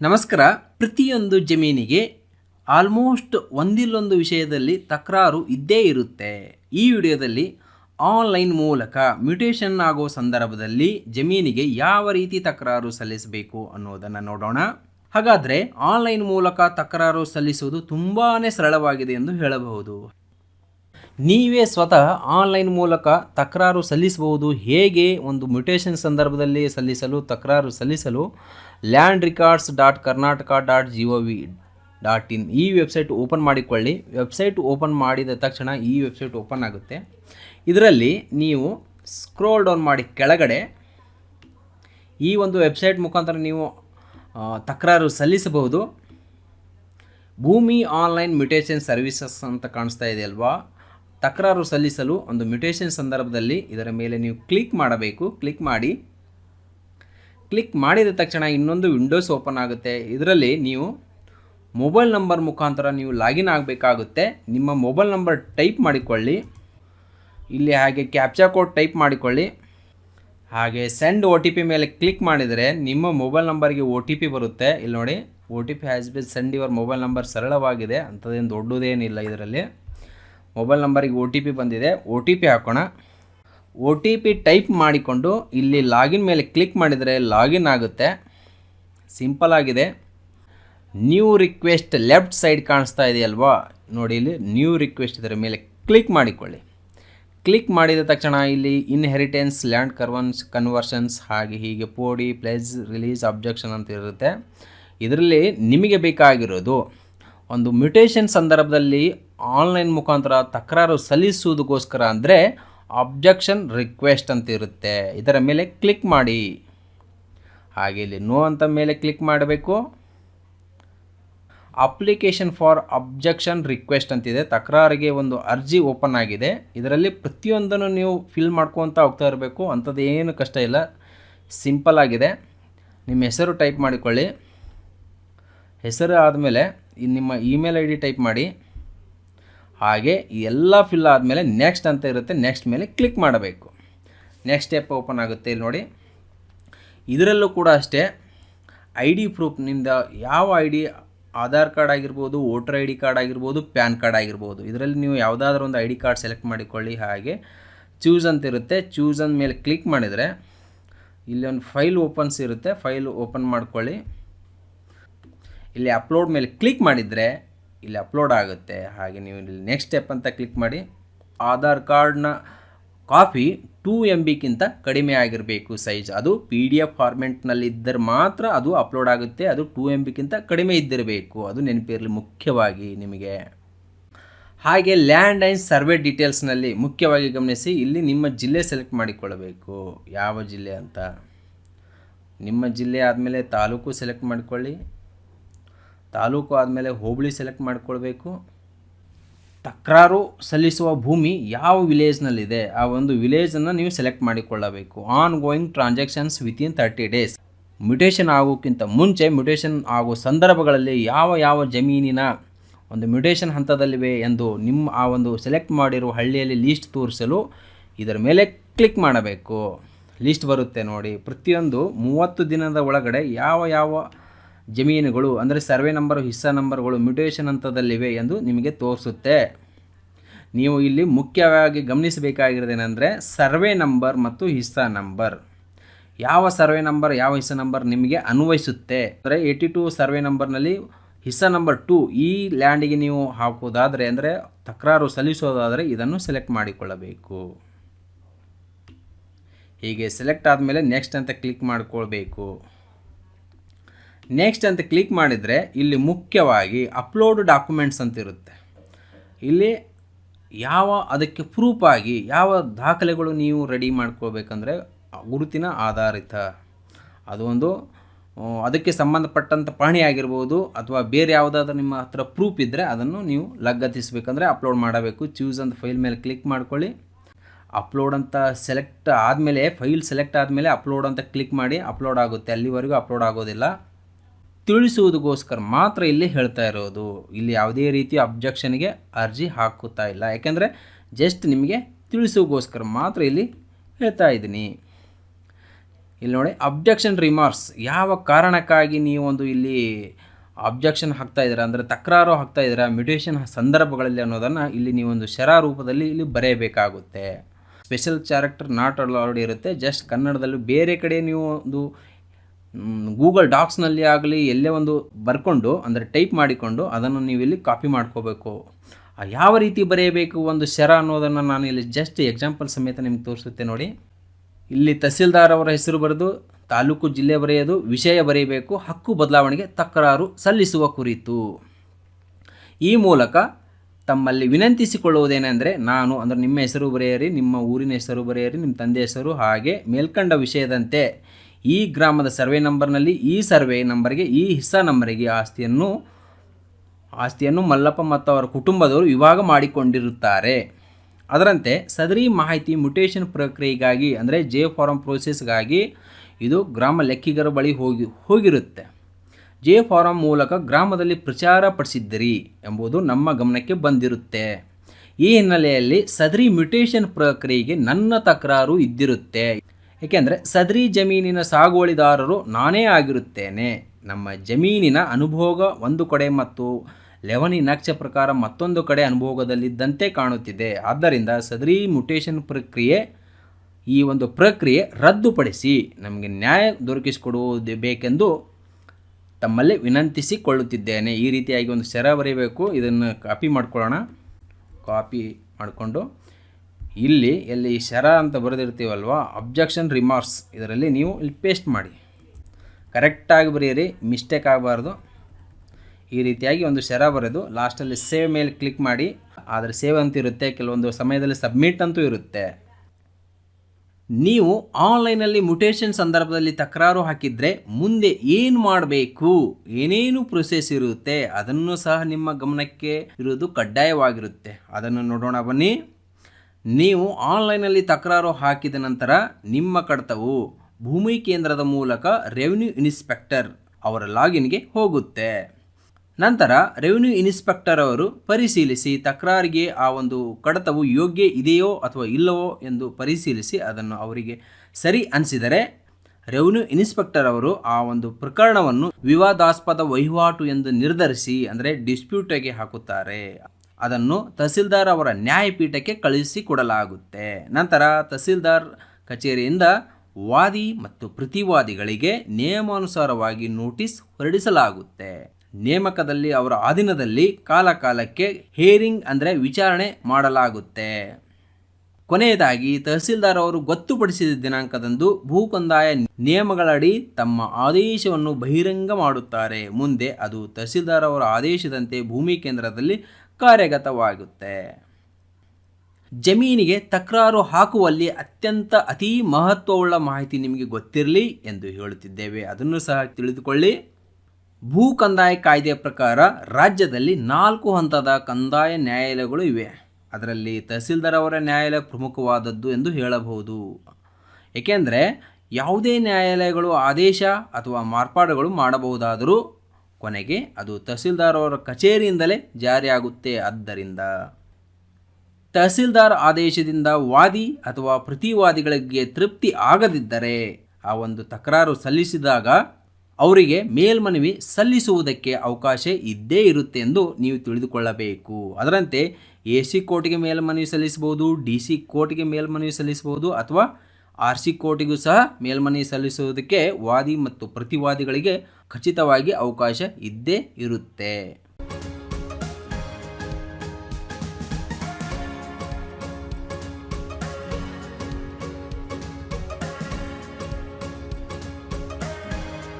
ನಮಸ್ಕಾರ. ಪ್ರತಿಯೊಂದು ಜಮೀನಿಗೆ ಆಲ್ಮೋಸ್ಟ್ ಒಂದಿಲ್ಲೊಂದು ವಿಷಯದಲ್ಲಿ ತಕರಾರು ಇದ್ದೇ ಇರುತ್ತೆ. ಈ ವಿಡಿಯೋದಲ್ಲಿ ಆನ್ಲೈನ್ ಮೂಲಕ ಮ್ಯೂಟೇಷನ್ ಆಗೋ ಸಂದರ್ಭದಲ್ಲಿ ಜಮೀನಿಗೆ ಯಾವ ರೀತಿ ತಕರಾರು ಸಲ್ಲಿಸಬೇಕು ಅನ್ನೋದನ್ನು ನೋಡೋಣ. ಹಾಗಾದರೆ ಆನ್ಲೈನ್ ಮೂಲಕ ತಕರಾರು ಸಲ್ಲಿಸುವುದು ತುಂಬಾ ಸರಳವಾಗಿದೆ ಎಂದು ಹೇಳಬಹುದು. ನೀವೇ ಸ್ವತಃ ಆನ್ಲೈನ್ ಮೂಲಕ ತಕರಾರು ಸಲ್ಲಿಸಬಹುದು. ಹೇಗೆ? ಒಂದು ಮ್ಯುಟೇಷನ್ ಸಂದರ್ಭದಲ್ಲಿ ಸಲ್ಲಿಸಲು, ತಕರಾರು ಸಲ್ಲಿಸಲು land records dot Karnataka dot G O V dot in ಈ ವೆಬ್ಸೈಟ್ ಓಪನ್ ಮಾಡಿಕೊಳ್ಳಿ. ವೆಬ್ಸೈಟ್ ಓಪನ್ ಮಾಡಿದ ತಕ್ಷಣ ಈ ವೆಬ್ಸೈಟ್ ಓಪನ್ ಆಗುತ್ತೆ. ಇದರಲ್ಲಿ ನೀವು ಸ್ಕ್ರೋಲ್ ಡೌನ್ ಮಾಡಿ ಕೆಳಗಡೆ ಈ ಒಂದು ವೆಬ್ಸೈಟ್ ಮುಖಾಂತರ ನೀವು ತಕರಾರು ಸಲ್ಲಿಸಬಹುದು. ಭೂಮಿ ಆನ್ಲೈನ್ ಮ್ಯೂಟೇಷನ್ ಸರ್ವಿಸಸ್ ಅಂತ ಕಾಣಿಸ್ತಾ ಇದೆ ಅಲ್ವಾ? ತಕರಾರು ಸಲ್ಲಿಸಲು ಒಂದು ಮ್ಯುಟೇಷನ್ ಸಂದರ್ಭದಲ್ಲಿ ಇದರ ಮೇಲೆ ನೀವು ಕ್ಲಿಕ್ ಮಾಡಬೇಕು. ಕ್ಲಿಕ್ ಮಾಡಿ. ಕ್ಲಿಕ್ ಮಾಡಿದ ತಕ್ಷಣ ಇನ್ನೊಂದು ವಿಂಡೋಸ್ ಓಪನ್ ಆಗುತ್ತೆ. ಇದರಲ್ಲಿ ನೀವು ಮೊಬೈಲ್ ನಂಬರ್ ಮುಖಾಂತರ ನೀವು ಲಾಗಿನ್ ಆಗಬೇಕಾಗುತ್ತೆ. ನಿಮ್ಮ ಮೊಬೈಲ್ ನಂಬರ್ ಟೈಪ್ ಮಾಡಿಕೊಳ್ಳಿ. ಇಲ್ಲಿ ಹಾಗೆ ಕ್ಯಾಪ್ಚಾ ಕೋಡ್ ಟೈಪ್ ಮಾಡಿಕೊಳ್ಳಿ. ಹಾಗೆ ಸೆಂಡ್ ಒ ಟಿ ಪಿ ಮೇಲೆ ಕ್ಲಿಕ್ ಮಾಡಿದರೆ ನಿಮ್ಮ ಮೊಬೈಲ್ ನಂಬರ್ಗೆ ಒ ಟಿ ಪಿ ಬರುತ್ತೆ. ಇಲ್ಲಿ ನೋಡಿ O T P has be send your mobile number ಸರಳವಾಗಿದೆ. ಅಂಥದ್ದೇನು ದೊಡ್ಡದೇನಿಲ್ಲ ಇದರಲ್ಲಿ. ಮೊಬೈಲ್ ನಂಬರಿಗೆ ಒ ಟಿ ಪಿ ಬಂದಿದೆ, ಒ ಟಿ ಪಿ ಹಾಕೋಣ. ಒ ಟಿ ಪಿ ಟೈಪ್ ಮಾಡಿಕೊಂಡು ಇಲ್ಲಿ ಲಾಗಿನ್ ಮೇಲೆ ಕ್ಲಿಕ್ ಮಾಡಿದರೆ ಲಾಗಿನ್ ಆಗುತ್ತೆ. ಸಿಂಪಲ್ ಆಗಿದೆ. ನ್ಯೂ ರಿಕ್ವೆಸ್ಟ್ ಲೆಫ್ಟ್ ಸೈಡ್ ಕಾಣಿಸ್ತಾ ಇದೆಯಲ್ವಾ? ನೋಡಿ ಇಲ್ಲಿ ನ್ಯೂ ರಿಕ್ವೆಸ್ಟ್ ಇದರ ಮೇಲೆ ಕ್ಲಿಕ್ ಮಾಡಿಕೊಳ್ಳಿ. ಕ್ಲಿಕ್ ಮಾಡಿದ ತಕ್ಷಣ ಇಲ್ಲಿ ಇನ್ಹೆರಿಟೆನ್ಸ್, ಲ್ಯಾಂಡ್ ಕರ್ವನ್ಸ್ ಕನ್ವರ್ಷನ್ಸ್ ಹಾಗೆ ಹೀಗೆ ಪೋಡಿ, ಪ್ಲೇಸ್, ರಿಲೀಸ್, ಅಬ್ಜೆಕ್ಷನ್ ಅಂತ ಇರುತ್ತೆ. ಇದರಲ್ಲಿ ನಿಮಗೆ ಬೇಕಾಗಿರೋದು ಒಂದು ಮ್ಯೂಟೇಷನ್ ಸಂದರ್ಭದಲ್ಲಿ ಆನ್ಲೈನ್ ಮುಖಾಂತರ ತಕರಾರು ಸಲ್ಲಿಸುವುದಕ್ಕೋಸ್ಕರ ಅಂದರೆ ಅಬ್ಜೆಕ್ಷನ್ ರಿಕ್ವೆಸ್ಟ್ ಅಂತ ಇರುತ್ತೆ. ಇದರ ಮೇಲೆ ಕ್ಲಿಕ್ ಮಾಡಿ. ಹಾಗೆ ಇಲ್ಲಿ ನೋ ಅಂತ ಮೇಲೆ ಕ್ಲಿಕ್ ಮಾಡಬೇಕು. ಅಪ್ಲಿಕೇಶನ್ ಫಾರ್ ಅಬ್ಜೆಕ್ಷನ್ ರಿಕ್ವೆಸ್ಟ್ ಅಂತಿದೆ. ತಕರಾರಿಗೆ ಒಂದು ಅರ್ಜಿ ಓಪನ್ ಆಗಿದೆ. ಇದರಲ್ಲಿ ಪ್ರತಿಯೊಂದನ್ನು ನೀವು ಫಿಲ್ ಮಾಡ್ಕೊತ ಹೋಗ್ತಾ ಇರಬೇಕು. ಅಂಥದ್ದು ಕಷ್ಟ ಇಲ್ಲ. ಸಿಂಪಲ್ ಆಗಿದೆ. ನಿಮ್ಮ ಹೆಸರು ಟೈಪ್ ಮಾಡಿಕೊಳ್ಳಿ. ಹೆಸರು ಆದಮೇಲೆ ನಿಮ್ಮ ಇಮೇಲ್ ಐ ಟೈಪ್ ಮಾಡಿ. ಹಾಗೆ ಎಲ್ಲ ಫಿಲ್ ಆದಮೇಲೆ ನೆಕ್ಸ್ಟ್ ಅಂತ ಇರುತ್ತೆ. ನೆಕ್ಸ್ಟ್ ಮೇಲೆ ಕ್ಲಿಕ್ ಮಾಡಬೇಕು. ನೆಕ್ಸ್ಟ್ ಸ್ಟೆಪ್ ಓಪನ್ ಆಗುತ್ತೆ ಇಲ್ಲಿ ನೋಡಿ. ಇದರಲ್ಲೂ ಕೂಡ ಅಷ್ಟೇ ಐ ಡಿ ಪ್ರೂಫ್ ಯಾವ ಐ ಡಿ ಆಧಾರ್ ಕಾರ್ಡ್ ಆಗಿರ್ಬೋದು ವೋಟರ್ ಐ ಡಿ ಕಾರ್ಡ್ ಆಗಿರ್ಬೋದು ಪ್ಯಾನ್ ಕಾರ್ಡ್ ಆಗಿರ್ಬೋದು. ಇದರಲ್ಲಿ ನೀವು ಯಾವುದಾದ್ರೂ ಒಂದು ಐ ಡಿ ಕಾರ್ಡ್ ಸೆಲೆಕ್ಟ್ ಮಾಡಿಕೊಳ್ಳಿ. ಹಾಗೆ ಚೂಸ್ ಅಂತ ಇರುತ್ತೆ. ಚೂಸ್ ಅಂದ ಮೇಲೆ ಕ್ಲಿಕ್ ಮಾಡಿದರೆ ಇಲ್ಲಿ ಒಂದು ಫೈಲ್ ಓಪನ್ಸ್ ಇರುತ್ತೆ. ಫೈಲ್ ಓಪನ್ ಮಾಡ್ಕೊಳ್ಳಿ. ಇಲ್ಲಿ ಅಪ್ಲೋಡ್ ಮೇಲೆ ಕ್ಲಿಕ್ ಮಾಡಿದರೆ ಇಲ್ಲಿ ಅಪ್ಲೋಡ್ ಆಗುತ್ತೆ. ಹಾಗೆ ನೀವು ಇಲ್ಲಿ ನೆಕ್ಸ್ಟ್ ಸ್ಟೆಪ್ ಅಂತ ಕ್ಲಿಕ್ ಮಾಡಿ, ಆಧಾರ್ ಕಾರ್ಡ್ನ ಕಾಪಿ ಟೂ ಎಂ ಬಿಗಿಂತ ಕಡಿಮೆ ಆಗಿರಬೇಕು ಸೈಜ್ ಅದು ಪಿ ಡಿ ಎಫ್ ಫಾರ್ಮೆಟ್ನಲ್ಲಿದ್ದರೆ ಮಾತ್ರ ಅದು ಅಪ್ಲೋಡ್ ಆಗುತ್ತೆ, ಅದು ಟೂ ಎಂ ಬಿಗಿಂತ ಕಡಿಮೆ ಇದ್ದಿರಬೇಕು. ಅದು ನೆನಪಿರಲಿ ಮುಖ್ಯವಾಗಿ ನಿಮಗೆ. ಹಾಗೆ ಲ್ಯಾಂಡ್ ಆ್ಯಂಡ್ ಸರ್ವೆ ಡೀಟೇಲ್ಸ್ನಲ್ಲಿ ಮುಖ್ಯವಾಗಿ ಗಮನಿಸಿ, ಇಲ್ಲಿ ನಿಮ್ಮ ಜಿಲ್ಲೆ ಸೆಲೆಕ್ಟ್ ಮಾಡಿಕೊಳ್ಳಬೇಕು. ಯಾವ ಜಿಲ್ಲೆ ಅಂತ. ನಿಮ್ಮ ಜಿಲ್ಲೆ ಆದಮೇಲೆ ತಾಲೂಕು ಸೆಲೆಕ್ಟ್ ಮಾಡಿಕೊಳ್ಳಿ. ತಾಲೂಕು ಆದಮೇಲೆ ಹೋಬಳಿ ಸೆಲೆಕ್ಟ್ ಮಾಡಿಕೊಳ್ಬೇಕು. ತಕರಾರು ಸಲ್ಲಿಸುವ ಭೂಮಿ ಯಾವ ವಿಲೇಜ್ನಲ್ಲಿದೆ ಆ ಒಂದು ವಿಲೇಜನ್ನು ನೀವು ಸೆಲೆಕ್ಟ್ ಮಾಡಿಕೊಳ್ಳಬೇಕು. Ongoing transactions within thirty days mutation ಆಗೋಕ್ಕಿಂತ ಮುಂಚೆ ಮ್ಯುಟೇಷನ್ ಆಗೋ ಸಂದರ್ಭಗಳಲ್ಲಿ ಯಾವ ಯಾವ ಜಮೀನಿನ ಒಂದು ಮ್ಯುಟೇಷನ್ ಹಂತದಲ್ಲಿವೆ ಎಂದು ನಿಮ್ಮ ಆ ಒಂದು ಸೆಲೆಕ್ಟ್ ಮಾಡಿರುವ ಹಳ್ಳಿಯಲ್ಲಿ ಲೀಸ್ಟ್ ತೋರಿಸಲು ಇದರ ಮೇಲೆ ಕ್ಲಿಕ್ ಮಾಡಬೇಕು. ಲೀಸ್ಟ್ ಬರುತ್ತೆ ನೋಡಿ. ಪ್ರತಿಯೊಂದು ಮೂವತ್ತು ದಿನದ ಒಳಗಡೆ ಯಾವ ಯಾವ ಜಮೀನುಗಳು, ಅಂದರೆ ಸರ್ವೆ ನಂಬರು, ಹಿಸ್ಸಾ ನಂಬರ್ಗಳು ಮ್ಯೂಟೇಷನ್ ಹಂತದಲ್ಲಿವೆ ಎಂದು ನಿಮಗೆ ತೋರಿಸುತ್ತೆ. ನೀವು ಇಲ್ಲಿ ಮುಖ್ಯವಾಗಿ ಗಮನಿಸಬೇಕಾಗಿರೋದೇನೆಂದರೆ ಸರ್ವೆ ನಂಬರ್ ಮತ್ತು ಹಿಸ್ಸಾ ನಂಬರ್. ಯಾವ ಸರ್ವೆ ನಂಬರ್, ಯಾವ ಹಿಸ್ಸಾ ನಂಬರ್ ನಿಮಗೆ ಅನ್ವಯಿಸುತ್ತೆ? ಅಂದರೆ ಏಯ್ಟಿ ಟು ಸರ್ವೆ ನಂಬರ್ನಲ್ಲಿ ಹಿಸ್ಸಾ ನಂಬರ್ ಟು ಈ ಲ್ಯಾಂಡಿಗೆ ನೀವು ಹಾಕೋದಾದರೆ ಅಂದರೆ ತಕರಾರು ಸಲ್ಲಿಸೋದಾದರೆ ಇದನ್ನು ಸೆಲೆಕ್ಟ್ ಮಾಡಿಕೊಳ್ಳಬೇಕು. ಹೀಗೆ ಸೆಲೆಕ್ಟ್ ಆದಮೇಲೆ ನೆಕ್ಸ್ಟ್ ಅಂತ ಕ್ಲಿಕ್ ಮಾಡಿಕೊಳ್ಬೇಕು. ನೆಕ್ಸ್ಟ್ ಅಂತ ಕ್ಲಿಕ್ ಮಾಡಿದರೆ ಇಲ್ಲಿ ಮುಖ್ಯವಾಗಿ ಅಪ್ಲೋಡ್ ಡಾಕ್ಯುಮೆಂಟ್ಸ್ ಅಂತ ಇರುತ್ತೆ. ಇಲ್ಲಿ ಯಾವ, ಅದಕ್ಕೆ ಪ್ರೂಫ್ ಆಗಿ ಯಾವ ದಾಖಲೆಗಳು ನೀವು ರೆಡಿ ಮಾಡ್ಕೋಬೇಕಂದ್ರೆ ಗುರುತಿನ ಆಧಾರಿತ. ಅದು ಒಂದು ಅದಕ್ಕೆ ಸಂಬಂಧಪಟ್ಟಂಥ ಪಹಣಿ ಆಗಿರ್ಬೋದು ಅಥವಾ ಬೇರೆ ಯಾವುದಾದ್ರೂ ನಿಮ್ಮ ಹತ್ರ ಪ್ರೂಫ್ ಇದ್ದರೆ ಅದನ್ನು ನೀವು ಲಗತ್ತಿಸಬೇಕಂದ್ರೆ ಅಪ್ಲೋಡ್ ಮಾಡಬೇಕು. ಚೂಸ್ ಅಂತ ಫೈಲ್ ಮೇಲೆ ಕ್ಲಿಕ್ ಮಾಡ್ಕೊಳ್ಳಿ. ಅಪ್ಲೋಡ್ ಅಂತ ಸೆಲೆಕ್ಟ್ ಆದಮೇಲೆ ಫೈಲ್ ಸೆಲೆಕ್ಟ್ ಆದಮೇಲೆ ಅಪ್ಲೋಡ್ ಅಂತ ಕ್ಲಿಕ್ ಮಾಡಿ ಅಪ್ಲೋಡ್ ಆಗುತ್ತೆ. ಅಲ್ಲಿವರೆಗೂ ಅಪ್ಲೋಡ್ ಆಗೋದಿಲ್ಲ. ತಿಳಿಸುವುದಕ್ಕೋಸ್ಕರ ಮಾತ್ರ ಇಲ್ಲಿ ಹೇಳ್ತಾ ಇರೋದು. ಇಲ್ಲಿ ಯಾವುದೇ ರೀತಿ ಅಬ್ಜೆಕ್ಷನ್ಗೆ ಅರ್ಜಿ ಹಾಕುತ್ತಾ ಇಲ್ಲ. ಯಾಕೆಂದರೆ ಜಸ್ಟ್ ನಿಮಗೆ ತಿಳಿಸೋಗೋಸ್ಕರ ಮಾತ್ರ ಇಲ್ಲಿ ಹೇಳ್ತಾ ಇದ್ದೀನಿ. ಇಲ್ಲಿ ನೋಡಿ ಅಬ್ಜೆಕ್ಷನ್ ರಿಮಾರ್ಕ್ಸ್ ಯಾವ ಕಾರಣಕ್ಕಾಗಿ ನೀವೊಂದು ಇಲ್ಲಿ ಅಬ್ಜೆಕ್ಷನ್ ಹಾಕ್ತಾ ಇದ್ದೀರಾ? ಅಂದರೆ ತಕರಾರು ಹಾಕ್ತಾ ಇದ್ದೀರಾ? ಮ್ಯೂಟೇಷನ್ ಸಂದರ್ಭಗಳಲ್ಲಿ ಅನ್ನೋದನ್ನು ಇಲ್ಲಿ ನೀವೊಂದು ಶರ ರೂಪದಲ್ಲಿ ಇಲ್ಲಿ ಬರೆಯಬೇಕಾಗುತ್ತೆ. ಸ್ಪೆಷಲ್ ಕ್ಯಾರೆಕ್ಟರ್ ನಾಟ್ ಅಲೌಡ್ ಇರುತ್ತೆ. ಜಸ್ಟ್ ಕನ್ನಡದಲ್ಲಿ ಬೇರೆ ಕಡೆ ನೀವು ಒಂದು ಗೂಗಲ್ ಡಾಕ್ಸ್ನಲ್ಲಿ ಆಗಲಿ ಎಲ್ಲೇ ಒಂದು ಬರ್ಕೊಂಡು, ಅಂದರೆ ಟೈಪ್ ಮಾಡಿಕೊಂಡು ಅದನ್ನು ನೀವು ಇಲ್ಲಿ ಕಾಪಿ ಮಾಡ್ಕೋಬೇಕು. ಯಾವ ರೀತಿ ಬರೆಯಬೇಕು ಒಂದು ಶರ ಅನ್ನೋದನ್ನು ನಾನು ಇಲ್ಲಿ ಜಸ್ಟ್ ಎಕ್ಸಾಂಪಲ್ ಸಮೇತ ನಿಮ್ಗೆ ತೋರಿಸುತ್ತೆ ನೋಡಿ. ಇಲ್ಲಿ ತಹಸೀಲ್ದಾರ್ ಅವರ ಹೆಸರು ಬರೆದು, ತಾಲೂಕು ಜಿಲ್ಲೆ ಬರೆಯೋದು, ವಿಷಯ ಬರೆಯಬೇಕು ಹಕ್ಕು ಬದಲಾವಣೆಗೆ ತಕರಾರು ಸಲ್ಲಿಸುವ ಕುರಿತು. ಈ ಮೂಲಕ ತಮ್ಮಲ್ಲಿ ವಿನಂತಿಸಿಕೊಳ್ಳುವುದೇನೆಂದರೆ, ನಾನು ಅಂದರೆ ನಿಮ್ಮ ಹೆಸರು ಬರೆಯಿರಿ, ನಿಮ್ಮ ಊರಿನ ಹೆಸರು ಬರೆಯಿರಿ, ನಿಮ್ಮ ತಂದೆ ಹೆಸರು ಹಾಗೆ ಮೇಲ್ಕಂಡ ವಿಷಯದಂತೆ ಈ ಗ್ರಾಮದ ಸರ್ವೆ ನಂಬರ್ನಲ್ಲಿ ಈ ಸರ್ವೆ ನಂಬರ್ಗೆ, ಈ ಹಿಸ್ಸಾ ನಂಬರಿಗೆ ಆಸ್ತಿಯನ್ನು ಆಸ್ತಿಯನ್ನು ಮಲ್ಲಪ್ಪ ಮತ್ತು ಅವರ ಕುಟುಂಬದವರು ವಿಭಾಗ ಮಾಡಿಕೊಂಡಿರುತ್ತಾರೆ. ಅದರಂತೆ ಸದರಿ ಮಾಹಿತಿ ಮ್ಯುಟೇಷನ್ ಪ್ರಕ್ರಿಯೆಗಾಗಿ, ಅಂದರೆ ಜೆ ಫಾರಂ ಪ್ರೋಸೆಸ್ಗಾಗಿ ಇದು ಗ್ರಾಮ ಲೆಕ್ಕಿಗರ ಬಳಿ ಹೋಗಿ, ಹೋಗಿರುತ್ತೆ. ಜೆ ಫಾರಂ ಮೂಲಕ ಗ್ರಾಮದಲ್ಲಿ ಪ್ರಚಾರ ಪಡಿಸಿದ್ದಿರಿ ಎಂಬುದು ನಮ್ಮ ಗಮನಕ್ಕೆ ಬಂದಿರುತ್ತೆ. ಈ ಹಿನ್ನೆಲೆಯಲ್ಲಿ ಸದರಿ ಮ್ಯುಟೇಷನ್ ಪ್ರಕ್ರಿಯೆಗೆ ನನ್ನ ತಕರಾರು ಇದ್ದಿರುತ್ತೆ. ಏಕೆಂದರೆ ಸದರಿ ಜಮೀನಿನ ಸಾಗುವಳಿದಾರರು ನಾನೇ ಆಗಿರುತ್ತೇನೆ. ನಮ್ಮ ಜಮೀನಿನ ಅನುಭೋಗ ಒಂದು ಕಡೆ ಮತ್ತು ಲೆವನಿ ನಕ್ಷ ಪ್ರಕಾರ ಮತ್ತೊಂದು ಕಡೆ ಅನುಭೋಗದಲ್ಲಿದ್ದಂತೆ ಕಾಣುತ್ತಿದೆ. ಆದ್ದರಿಂದ ಸದರಿ ಮ್ಯುಟೇಷನ್ ಪ್ರಕ್ರಿಯೆ, ಈ ಒಂದು ಪ್ರಕ್ರಿಯೆ ರದ್ದುಪಡಿಸಿ ನಮಗೆ ನ್ಯಾಯ ದೊರಕಿಸಿಕೊಡುವುದು ಬೇಕೆಂದು ತಮ್ಮಲ್ಲಿ ವಿನಂತಿಸಿಕೊಳ್ಳುತ್ತಿದ್ದೇನೆ. ಈ ರೀತಿಯಾಗಿ ಒಂದು ಶರ ಬರೀಬೇಕು. ಇದನ್ನು ಕಾಪಿ ಮಾಡ್ಕೊಳ್ಳೋಣ. ಕಾಪಿ ಮಾಡಿಕೊಂಡು ಇಲ್ಲಿ, ಎಲ್ಲಿ ಶರ ಅಂತ ಬರೆದಿರ್ತೀವಲ್ವ ಅಬ್ಜೆಕ್ಷನ್ ರಿಮಾರ್ಕ್ಸ್ ಇದರಲ್ಲಿ ನೀವು ಇಲ್ಲಿ ಪೇಸ್ಟ್ ಮಾಡಿ. ಕರೆಕ್ಟಾಗಿ ಬರೆಯಿರಿ ಮಿಸ್ಟೇಕ್ ಆಗಬಾರ್ದು. ಈ ರೀತಿಯಾಗಿ ಒಂದು ಶರ ಬರೆದು ಲಾಸ್ಟಲ್ಲಿ ಸೇವ್ ಮೇಲೆ ಕ್ಲಿಕ್ ಮಾಡಿ. ಆದರೆ ಸೇವ್ ಅಂತ ಇರುತ್ತೆ, ಕೆಲವೊಂದು ಸಮಯದಲ್ಲಿ ಸಬ್ಮಿಟ್ ಅಂತೂ ಇರುತ್ತೆ. ನೀವು ಆನ್ಲೈನಲ್ಲಿ ಮುಟೇಷನ್ ಸಂದರ್ಭದಲ್ಲಿ ತಕರಾರು ಹಾಕಿದರೆ, ಮುಂದೆ ಏನು ಮಾಡಬೇಕು, ಏನೇನು ಪ್ರೊಸೆಸ್ ಇರುತ್ತೆ, ಅದನ್ನು ಸಹ ನಿಮ್ಮ ಗಮನಕ್ಕೆ ಇರುವುದು ಕಡ್ಡಾಯವಾಗಿರುತ್ತೆ. ಅದನ್ನು ನೋಡೋಣ ಬನ್ನಿ. ನೀವು ಆನ್ಲೈನಲ್ಲಿ ತಕರಾರು ಹಾಕಿದ ನಂತರ ನಿಮ್ಮ ಕಡತವು ಭೂಮಿ ಕೇಂದ್ರದ ಮೂಲಕ ರೆವಿನ್ಯೂ ಇನ್ಸ್ಪೆಕ್ಟರ್ ಅವರ ಲಾಗಿನ್ಗೆ ಹೋಗುತ್ತೆ. ನಂತರ ರೆವಿನ್ಯೂ ಇನ್ಸ್ಪೆಕ್ಟರ್ ಅವರು ಪರಿಶೀಲಿಸಿ ತಕರಾರಿಗೆ ಆ ಒಂದು ಕಡತವು ಯೋಗ್ಯ ಇದೆಯೋ ಅಥವಾ ಇಲ್ಲವೋ ಎಂದು ಪರಿಶೀಲಿಸಿ ಅದನ್ನು ಅವರಿಗೆ ಸರಿ ಅನಿಸಿದರೆ ರೆವಿನ್ಯೂ ಇನ್ಸ್ಪೆಕ್ಟರ್ ಅವರು ಆ ಒಂದು ಪ್ರಕರಣವನ್ನು ವಿವಾದಾಸ್ಪದ ವಹಿವಾಟು ಎಂದು ನಿರ್ಧರಿಸಿ, ಅಂದರೆ ಡಿಸ್ಪ್ಯೂಟಿಗೆ ಹಾಕುತ್ತಾರೆ. ಅದನ್ನು ತಹಸೀಲ್ದಾರ್ ಅವರ ನ್ಯಾಯಪೀಠಕ್ಕೆ ಕಳುಹಿಸಿಕೊಡಲಾಗುತ್ತೆ ನಂತರ ತಹಸೀಲ್ದಾರ್ ಕಚೇರಿಯಿಂದ ವಾದಿ ಮತ್ತು ಪ್ರತಿವಾದಿಗಳಿಗೆ ನಿಯಮಾನುಸಾರವಾಗಿ ನೋಟಿಸ್ ಹೊರಡಿಸಲಾಗುತ್ತೆ. ನೇಮಕದಲ್ಲಿ ಅವರ ಅಧೀನದಲ್ಲಿ ಕಾಲಕಾಲಕ್ಕೆ ಹೇರಿಂಗ್ ಅಂದರೆ ವಿಚಾರಣೆ ಮಾಡಲಾಗುತ್ತೆ. ಕೊನೆಯದಾಗಿ ತಹಸೀಲ್ದಾರ್ ಅವರು ಗೊತ್ತುಪಡಿಸಿದ ದಿನಾಂಕದಂದು ಭೂ ಕಂದಾಯ ನಿಯಮಗಳಡಿ ತಮ್ಮ ಆದೇಶವನ್ನು ಬಹಿರಂಗ ಮಾಡುತ್ತಾರೆ. ಮುಂದೆ ಅದು ತಹಸೀಲ್ದಾರ್ ಅವರ ಆದೇಶದಂತೆ ಭೂಮಿ ಕೇಂದ್ರದಲ್ಲಿ ಕಾರ್ಯಗತವಾಗುತ್ತೆ. ಜಮೀನಿಗೆ ತಕರಾರು ಹಾಕುವಲ್ಲಿ ಅತ್ಯಂತ ಅತಿ ಮಹತ್ವವುಳ್ಳ ಮಾಹಿತಿ ನಿಮಗೆ ಗೊತ್ತಿರಲಿ ಎಂದು ಹೇಳುತ್ತಿದ್ದೇವೆ. ಅದನ್ನು ಸಹ ತಿಳಿದುಕೊಳ್ಳಿ. ಭೂ ಕಂದಾಯ ಕಾಯ್ದೆಯ ಪ್ರಕಾರ ರಾಜ್ಯದಲ್ಲಿ ನಾಲ್ಕು ಹಂತದ ಕಂದಾಯ ನ್ಯಾಯಾಲಯಗಳು ಇವೆ. ಅದರಲ್ಲಿ ತಹಸೀಲ್ದಾರ್ ಅವರ ನ್ಯಾಯಾಲಯ ಪ್ರಮುಖವಾದದ್ದು ಎಂದು ಹೇಳಬಹುದು. ಏಕೆಂದರೆ ಯಾವುದೇ ನ್ಯಾಯಾಲಯಗಳು ಆದೇಶ ಅಥವಾ ಮಾರ್ಪಾಡುಗಳು ಮಾಡಬಹುದಾದರೂ ಕೊನೆಗೆ ಅದು ತಹಸೀಲ್ದಾರ್ ಅವರ ಕಚೇರಿಯಿಂದಲೇ ಜಾರಿಯಾಗುತ್ತೆ. ಆದ್ದರಿಂದ ತಹಸೀಲ್ದಾರ್ ಆದೇಶದಿಂದ ವಾದಿ ಅಥವಾ ಪ್ರತಿವಾದಿಗಳಿಗೆ ತೃಪ್ತಿ ಆಗದಿದ್ದರೆ ಆ ಒಂದು ತಕರಾರು ಸಲ್ಲಿಸಿದಾಗ ಅವರಿಗೆ ಮೇಲ್ಮನವಿ ಸಲ್ಲಿಸುವುದಕ್ಕೆ ಅವಕಾಶ ಇದ್ದೇ ಇರುತ್ತೆ ಎಂದು ನೀವು ತಿಳಿದುಕೊಳ್ಳಬೇಕು. ಅದರಂತೆ ಎ ಸಿ ಕೋರ್ಟ್ಗೆ ಮೇಲ್ಮನವಿ ಸಲ್ಲಿಸಬಹುದು, ಡಿ ಸಿ ಕೋರ್ಟ್ಗೆ ಮೇಲ್ಮನವಿ ಸಲ್ಲಿಸಬಹುದು ಅಥವಾ ಆರ್ ಸಿ ಕೋರ್ಟಿಗೂ ಸಹ ಮೇಲ್ಮನವಿ ಸಲ್ಲಿಸುವುದಕ್ಕೆ ವಾದಿ ಮತ್ತು ಪ್ರತಿವಾದಿಗಳಿಗೆ ಖಚಿತವಾಗಿ ಅವಕಾಶ ಇದ್ದೇ ಇರುತ್ತೆ.